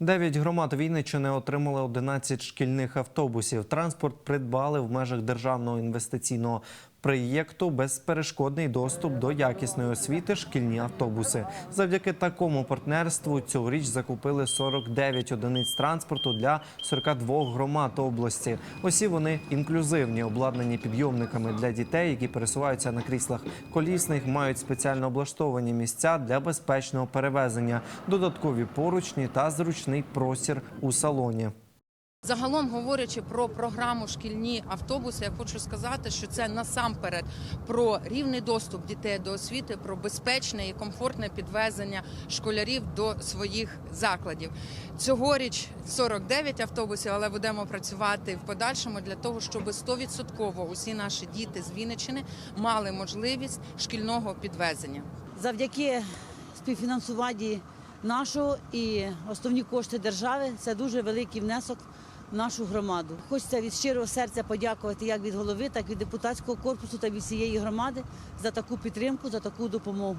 Дев'ять громад Вінниччини отримали 11 шкільних автобусів. Транспорт придбали в межах державного інвестиційного проєкту безперешкодний доступ до якісної освіти шкільні автобуси. Завдяки такому партнерству цьогоріч закупили 49 одиниць транспорту для 42 громад області. Усі вони інклюзивні, обладнані підйомниками для дітей, які пересуваються на кріслах колісних, мають спеціально облаштовані місця для безпечного перевезення, додаткові поручні та зручний простір у салоні. Загалом говорячи про програму шкільні автобуси, я хочу сказати, що це насамперед про рівний доступ дітей до освіти, про безпечне і комфортне підвезення школярів до своїх закладів. Цьогоріч 49 автобусів, але будемо працювати в подальшому для того, щоб 100% усі наші діти з Вінниччини мали можливість шкільного підвезення. завдяки співфінансуванні нашого і основні кошти держави це дуже великий внесок в нашу громаду. Хочеться від щирого серця подякувати як від голови, так і від депутатського корпусу та від всієї громади за таку підтримку, за таку допомогу.